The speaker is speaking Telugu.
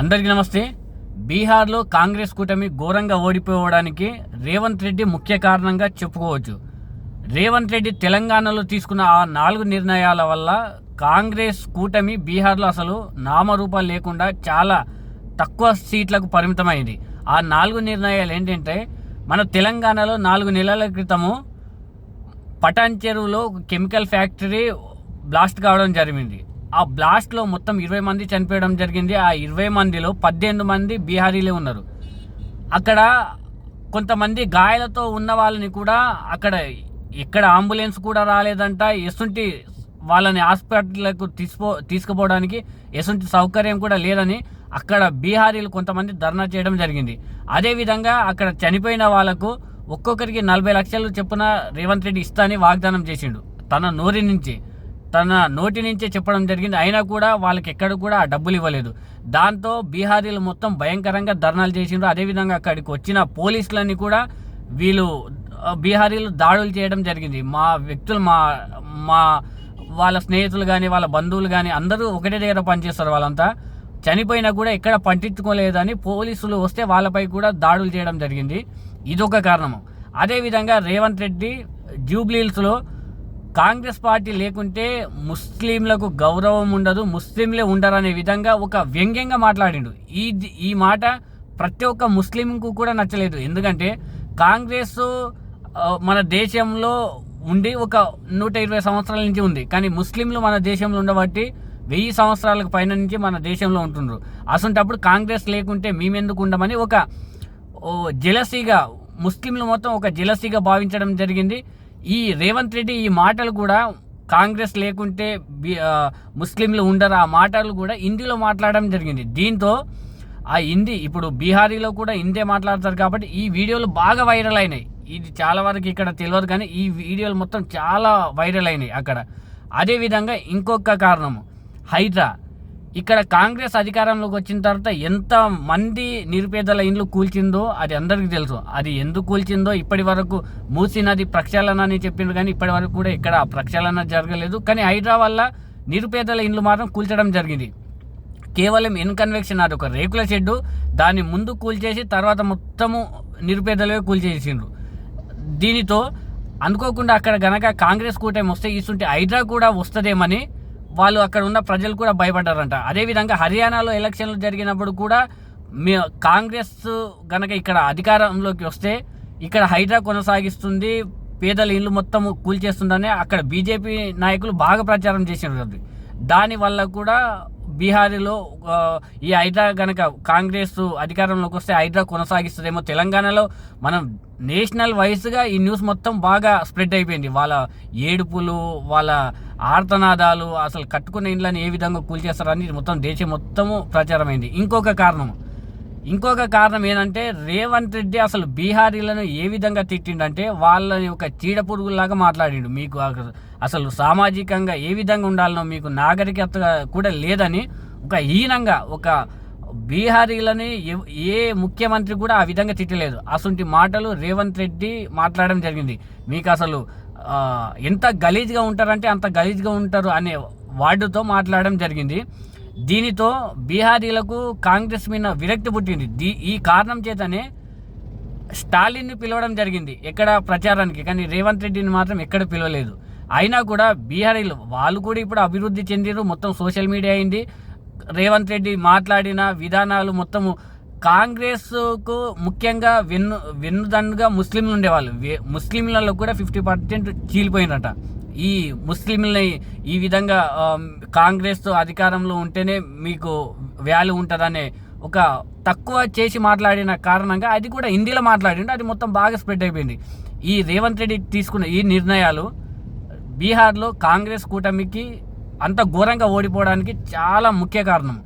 అందరికీ నమస్తే. బీహార్లో కాంగ్రెస్ కూటమి ఘోరంగా ఓడిపోవడానికి రేవంత్ రెడ్డి ముఖ్య కారణంగా చెప్పుకోవచ్చు. రేవంత్ రెడ్డి తెలంగాణలో తీసుకున్న ఆ నాలుగు నిర్ణయాల వల్ల కాంగ్రెస్ కూటమి బీహార్లో అసలు నామరూపాలు లేకుండా చాలా తక్కువ సీట్లకు పరిమితమైంది. ఆ నాలుగు నిర్ణయాలు ఏంటంటే మన తెలంగాణలో నాలుగు నెలల క్రితము పటాన్ చెరువులో కెమికల్ ఫ్యాక్టరీ బ్లాస్ట్ కావడం జరిగింది. ఆ బ్లాస్ట్లో మొత్తం ఇరవై మంది చనిపోయడం జరిగింది. ఆ ఇరవై మందిలో పద్దెనిమిది మంది బీహారీలే ఉన్నారు. అక్కడ కొంతమంది గాయాలతో ఉన్న వాళ్ళని కూడా అక్కడ ఎక్కడ అంబులెన్స్ కూడా రాలేదంట. ఎసుంటి వాళ్ళని హాస్పిటల్కు తీసుకో తీసుకుపోవడానికి ఎసుంటి సౌకర్యం కూడా లేదని అక్కడ బీహారీలు కొంతమంది ధర్నా చేయడం జరిగింది. అదేవిధంగా అక్కడ చనిపోయిన వాళ్ళకు ఒక్కొక్కరికి నలభై లక్షలు చొప్పున రేవంత్ రెడ్డి ఇస్తా అని వాగ్దానం చేసిండు. తన నోరి నుంచి. తన నోటి నుంచే చెప్పడం జరిగింది. అయినా కూడా వాళ్ళకి ఎక్కడ కూడా ఆ డబ్బులు ఇవ్వలేదు. దాంతో బీహారీలు మొత్తం భయంకరంగా ధర్నాలు చేసిండ్రు. అదేవిధంగా అక్కడికి వచ్చిన పోలీసులన్నీ కూడా వీళ్ళు బీహారీలు దాడులు చేయడం జరిగింది. మా వ్యక్తులు మా మా వాళ్ళ స్నేహితులు కానీ వాళ్ళ బంధువులు కానీ అందరూ ఒకటే దగ్గర పనిచేస్తారు వాళ్ళంతా. చనిపోయినా కూడా ఎక్కడ పట్టించుకోలేదని పోలీసులు వస్తే వాళ్ళపై కూడా దాడులు చేయడం జరిగింది. ఇదొక కారణము. అదేవిధంగా రేవంత్ రెడ్డి జూబ్లీహిల్స్లో కాంగ్రెస్ పార్టీ లేకుంటే ముస్లింలకు గౌరవం ఉండదు ముస్లింలే ఉండరు అనే విధంగా ఒక వ్యంగ్యంగా మాట్లాడిండు. ఈ ఈ మాట ప్రతి ఒక్క ముస్లింకు కూడా నచ్చలేదు. ఎందుకంటే కాంగ్రెస్ మన దేశంలో ఉండి ఒక నూట ఇరవై సంవత్సరాల నుంచి ఉంది. కానీ ముస్లింలు మన దేశంలో ఉండబట్టి వెయ్యి సంవత్సరాలకు పైన నుంచి మన దేశంలో ఉంటున్నారు అసంటప్పుడు కాంగ్రెస్ లేకుంటే మేమెందుకు ఉండమని ఒక జెలసీగా ముస్లింలు మొత్తం ఒక జెలసీగా భావించడం జరిగింది. ఈ రేవంత్ రెడ్డి ఈ మాటలు కూడా కాంగ్రెస్ లేకుంటే బి- ముస్లింలు ఉండరు. ఆ మాటలు కూడా హిందీలో మాట్లాడడం జరిగింది. దీంతో ఆ హిందీ ఇప్పుడు బీహారీలో కూడా హిందీ మాట్లాడతారు కాబట్టి ఈ వీడియోలు బాగా వైరల్ అయినాయి. ఇది చాలా వరకు ఇక్కడ తెలియదు కానీ ఈ వీడియోలు మొత్తం చాలా వైరల్ అయినాయి అక్కడ. అదేవిధంగా ఇంకొక కారణము హైదరా. ఇక్కడ కాంగ్రెస్ అధికారంలోకి వచ్చిన తర్వాత ఎంత మంది నిరుపేదల ఇండ్లు కూల్చిందో అది అందరికీ తెలుసు. అది ఎందుకు కూల్చిందో ఇప్పటి వరకు మూసీ నది ప్రక్షాళన అని చెప్పిండ్రు కానీ ఇప్పటి వరకు కూడా ఇక్కడ ప్రక్షాళన జరగలేదు. కానీ హైడ్రా వల్ల నిరుపేదల ఇండ్లు మాత్రం కూల్చడం జరిగింది. కేవలం ఇన్కన్వెక్షన్ అది ఒక రేకుల షెడ్డు. దాన్ని ముందు కూల్చేసి తర్వాత మొత్తము నిరుపేదలే కూల్చేసిండ్రు. దీనితో అనుకోకుండా అక్కడ గనక కాంగ్రెస్ కూటమి వస్తే ఇస్తుంటే హైడ్రా కూడా వస్తుందేమని వాళ్ళు అక్కడ ఉన్న ప్రజలు కూడా భయపడ్డారంట. అదేవిధంగా హర్యానాలో ఎలక్షన్లు జరిగినప్పుడు కూడా మీ కాంగ్రెస్ కనుక ఇక్కడ అధికారంలోకి వస్తే ఇక్కడ హైడ్రా కొనసాగిస్తుంది పేదల ఇల్లు మొత్తం కూల్చేస్తుందని అక్కడ బీజేపీ నాయకులు బాగా ప్రచారం చేసినారు దానివల్ల కూడా బీహారీలో ఈ హైడ్రా కనుక కాంగ్రెస్ అధికారంలోకి వస్తే హైడ్రా కొనసాగిస్తుందేమో తెలంగాణలో మనం నేషనల్ వైస్గా ఈ న్యూస్ మొత్తం బాగా స్ప్రెడ్ అయిపోయింది. వాళ్ళ ఏడుపులు వాళ్ళ ఆర్తనాదాలు అసలు కట్టుకున్న ఇండ్లని ఏ విధంగా కూల్చేస్తారని ఇది మొత్తం దేశం మొత్తము ప్రచారమైంది. ఇంకొక కారణం. ఇంకొక కారణం ఏంటంటే రేవంత్ రెడ్డి అసలు బీహారీలను ఏ విధంగా తిట్టిండంటే వాళ్ళని ఒక చీడ పురుగులాగా మాట్లాడిండు. మీకు అసలు- అసలు సామాజికంగా ఏ విధంగా ఉండాలనో మీకు నాగరికత కూడా లేదని ఒక హీనంగా ఒక బీహారీలని ఏ ముఖ్యమంత్రి కూడా ఆ విధంగా తిట్టలేదు. అసంటి మాటలు రేవంత్ రెడ్డి మాట్లాడడం జరిగింది. మీకు అసలు ఎంత గలీజ్గా ఉంటారంటే అంత గలీజ్గా ఉంటారు అనే వార్డుతో మాట్లాడడం జరిగింది. దీనితో బీహారీలకు కాంగ్రెస్ మీద విరక్తి పుట్టింది. దీ ఈ కారణం చేతనే స్టాలిన్ని పిలవడం జరిగింది. ఎక్కడ ప్రచారానికి? కానీ రేవంత్ రెడ్డిని మాత్రం ఎక్కడ పిలవలేదు. అయినా కూడా బీహారీలు వాళ్ళు కూడా ఇప్పుడు అభివృద్ధి చెందిరు మొత్తం సోషల్ మీడియా అయింది. రేవంత్ రెడ్డి మాట్లాడిన విధానాలు మొత్తము కాంగ్రెస్కు ముఖ్యంగా వెన్ను వెన్నుదన్నుగా ముస్లింలు ఉండేవాళ్ళు. ముస్లింలలో కూడా ఫిఫ్టీ పర్సెంట్ చీలిపోయినట. ఈ ముస్లింలని ఈ విధంగా కాంగ్రెస్ అధికారంలో ఉంటేనే మీకు వ్యాల్యూ ఉంటుందనే ఒక తక్కువ చేసి మాట్లాడిన కారణంగా అది కూడా హిందీలో మాట్లాడిండు. అది మొత్తం బాగా స్ప్రెడ్ అయిపోయింది. ఈ రేవంత్ రెడ్డి తీసుకున్న ఈ నిర్ణయాలు బీహార్లో కాంగ్రెస్ కూటమికి అంత ఘోరంగా ఓడిపోవడానికి చాలా ముఖ్య కారణం.